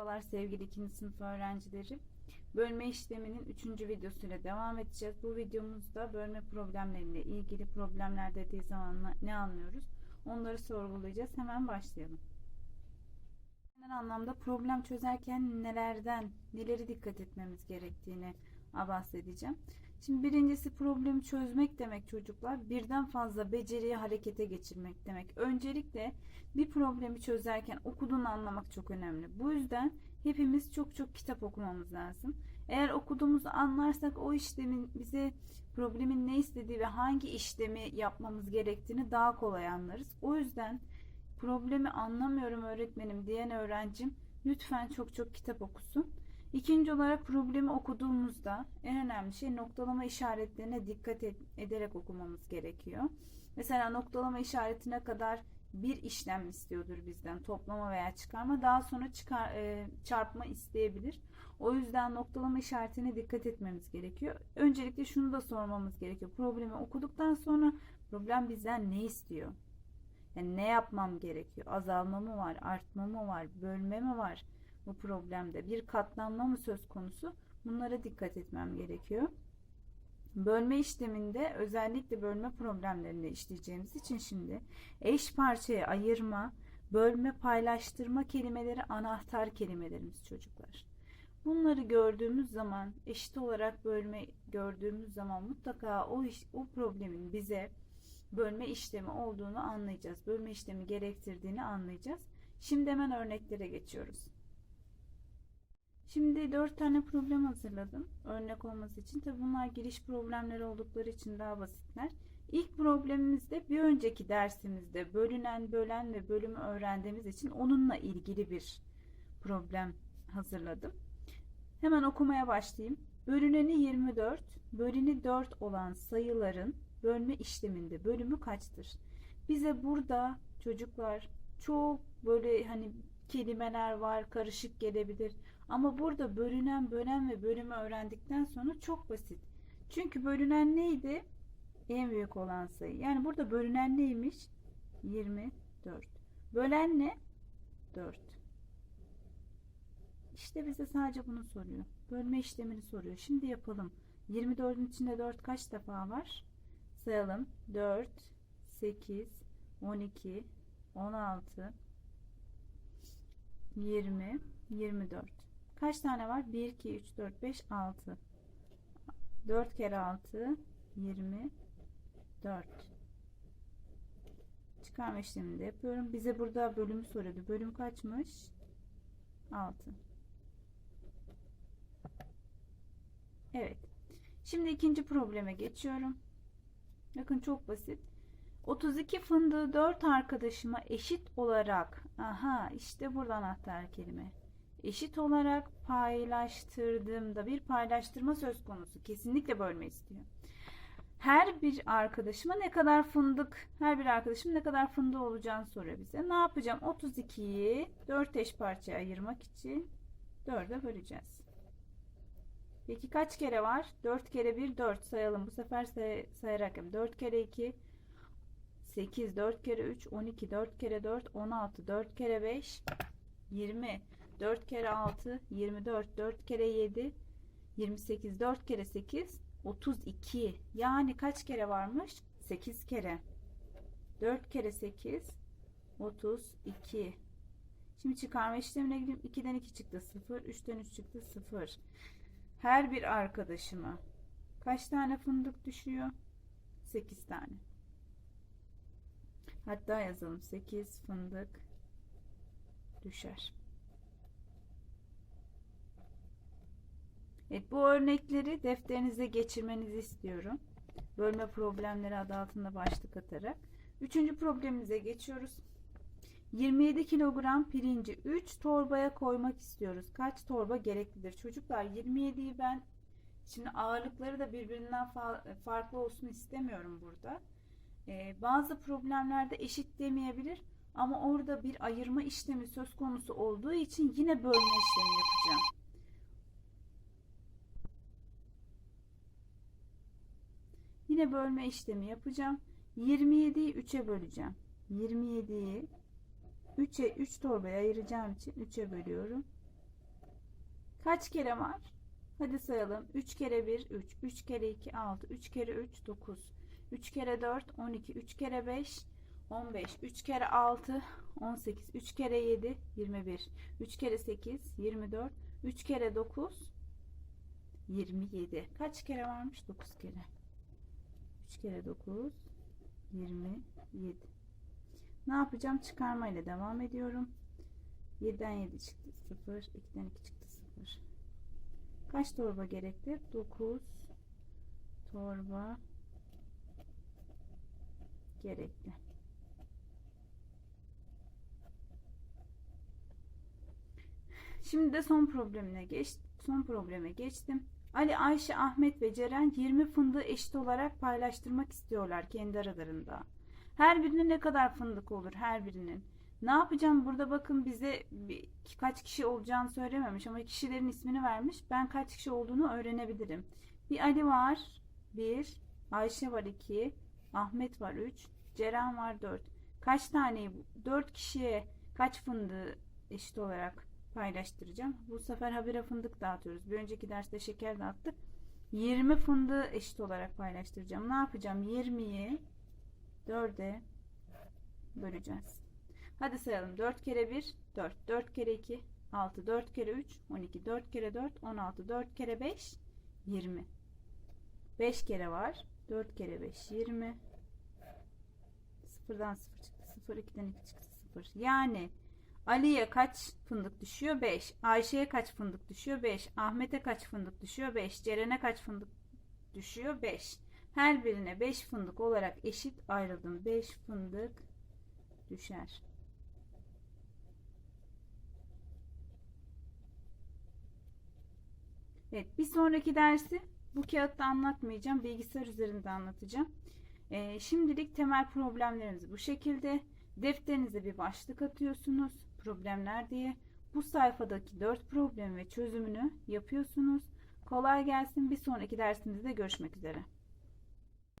Merhabalar sevgili ikinci sınıf öğrencileri. Bölme işleminin üçüncü videosuyla devam edeceğiz. Bu videomuzda bölme problemleriyle ilgili problemler dediği zaman ne anlıyoruz? Onları sorgulayacağız. Hemen başlayalım. Genel anlamda problem çözerken nelerden, neleri dikkat etmemiz gerektiğini bahsedeceğim. Şimdi birincisi problemi çözmek demek çocuklar birden fazla beceriyi harekete geçirmek demek. Öncelikle bir problemi çözerken okuduğunu anlamak çok önemli. Bu yüzden hepimiz çok çok kitap okumamız lazım. Eğer okuduğumuzu anlarsak o işlemin bize problemin ne istediği ve hangi işlemi yapmamız gerektiğini daha kolay anlarız. O yüzden problemi anlamıyorum öğretmenim diyen öğrencim lütfen çok çok kitap okusun. İkinci olarak problemi okuduğumuzda en önemli şey noktalama işaretlerine dikkat ederek okumamız gerekiyor. Mesela noktalama işaretine kadar bir işlem istiyordur bizden toplama veya çıkarma daha sonra çıkar, e, çarpma isteyebilir. O yüzden noktalama işaretine dikkat etmemiz gerekiyor. Öncelikle şunu da sormamız gerekiyor. Problemi okuduktan sonra problem bizden ne istiyor? Yani ne yapmam gerekiyor? Azalma mı var? Artma mı var? Bölme mi var? Bu problemde bir katlanma mı söz konusu bunlara dikkat etmem gerekiyor. Bölme işleminde özellikle bölme problemlerinde işleyeceğimiz için şimdi eş parçaya ayırma, bölme, paylaştırma kelimeleri anahtar kelimelerimiz çocuklar. Bunları gördüğümüz zaman eşit olarak bölme gördüğümüz zaman mutlaka o iş, o problemin bize bölme işlemi olduğunu anlayacağız. Bölme işlemi gerektirdiğini anlayacağız. Şimdi hemen örneklere geçiyoruz. Şimdi dört tane problem hazırladım örnek olması için. Tabi bunlar giriş problemleri oldukları için daha basitler. İlk problemimizde bir önceki dersimizde bölünen, bölen ve bölümü öğrendiğimiz için onunla ilgili bir problem hazırladım. Hemen okumaya başlayayım. Bölüneni 24, bölünü 4 olan sayıların bölme işleminde bölümü kaçtır? Bize burada çocuklar çok böyle hani kelimeler var, karışık gelebilir. Ama burada bölünen, bölen ve bölümü öğrendikten sonra çok basit. Çünkü bölünen neydi? En büyük olan sayı. Yani burada bölünen neymiş? 24. Bölen ne? 4. İşte bize sadece bunu soruyor. Bölme işlemini soruyor. Şimdi yapalım. 24'ün içinde 4 kaç defa var? Sayalım. 4, 8, 12, 16, 20, 24. Kaç tane var? 1, 2, 3, 4, 5, 6. 4 kere 6, 24. Çıkarma işlemini de yapıyorum. Bize burada bölümü soruyordu. Bölüm kaçmış? 6. Evet. Şimdi ikinci probleme geçiyorum. Bakın çok basit. 32 fındığı 4 arkadaşıma eşit olarak aha işte burada anahtar kelime eşit olarak paylaştırdığımda bir paylaştırma söz konusu. Kesinlikle bölme istiyor. Her bir arkadaşıma ne kadar fındık, her bir arkadaşım ne kadar fındığı olacağını soruyor bize. Ne yapacağım? 32'yi 4 eş parçaya ayırmak için 4'e böleceğiz. Peki kaç kere var? 4 kere 1 4 sayalım. Bu sefer say sayarak 4 kere 2 8 4 kere 3 12 4 kere 4 16 4 kere 5 20 4 kere 6 24 4 kere 7 28 4 kere 8 32 yani kaç kere varmış? 8 kere. 4 kere 8 32 şimdi çıkarma işlemine gideyim. 2'den 2 çıktı 0 3'ten 3 çıktı 0 her bir arkadaşıma kaç tane fındık düşüyor? 8 tane. Hatta yazalım. 8 fındık düşer Evet, bu örnekleri defterinize geçirmenizi istiyorum. Bölme problemleri adı altında başlık atarak. Üçüncü problemimize geçiyoruz. 27 kilogram pirinci 3 torbaya koymak istiyoruz. Kaç torba gereklidir? Çocuklar 27'yi ben şimdi ağırlıkları da birbirinden farklı olsun istemiyorum burada. Ee, bazı problemlerde eşit demeyebilir ama orada bir ayırma işlemi söz konusu olduğu için yine bölme işlemi yapacağım. Yine bölme işlemi yapacağım. 27'yi 3'e böleceğim. 27'yi 3'e 3 torbaya ayıracağım için 3'e bölüyorum. Kaç kere var? Hadi sayalım. 3 kere 1 3, 3 kere 2 6, 3 kere 3 9, 3 kere 4 12, 3 kere 5 15, 3 kere 6 18, 3 kere 7 21, 3 kere 8 24, 3 kere 9 27. Kaç kere varmış? 9 kere. 3 kere 9 27. Ne yapacağım? Çıkarma ile devam ediyorum. 7'den 7 çıktı 0, 2'den 2 çıktı 0. Kaç torba gerekti? 9 torba gerekli. Şimdi de son problemine geç, son probleme geçtim. Ali, Ayşe, Ahmet ve Ceren 20 fındığı eşit olarak paylaştırmak istiyorlar kendi aralarında. Her birinin ne kadar fındık olur her birinin? Ne yapacağım burada bakın bize kaç kişi olacağını söylememiş ama kişilerin ismini vermiş. Ben kaç kişi olduğunu öğrenebilirim. Bir Ali var 1, Ayşe var 2, Ahmet var 3, Ceren var 4. Kaç tane 4 kişiye kaç fındığı eşit olarak paylaştıracağım. Bu sefer habire fındık dağıtıyoruz. Bir önceki derste şeker dağıttık. 20 fındığı eşit olarak paylaştıracağım. Ne yapacağım? 20'yi 4'e böleceğiz. Hadi sayalım. 4 kere 1 4. 4 kere 2 6. 4 kere 3 12. 4 kere 4 16. 4 kere 5 20. 5 kere var. 4 kere 5 20. Sıfırdan 0 çıktı. 0 2'den 2 çıktı 0. Yani Ali'ye kaç fındık düşüyor? 5. Ayşe'ye kaç fındık düşüyor? 5. Ahmet'e kaç fındık düşüyor? 5. Ceren'e kaç fındık düşüyor? 5. Her birine 5 fındık olarak eşit ayrıldım. 5 fındık düşer. Evet, bir sonraki dersi bu kağıtta anlatmayacağım. Bilgisayar üzerinde anlatacağım. Ee, şimdilik temel problemlerimiz bu şekilde. Defterinize bir başlık atıyorsunuz. Problemler diye. Bu sayfadaki 4 problem ve çözümünü yapıyorsunuz. Kolay gelsin. Bir sonraki dersimizde görüşmek üzere.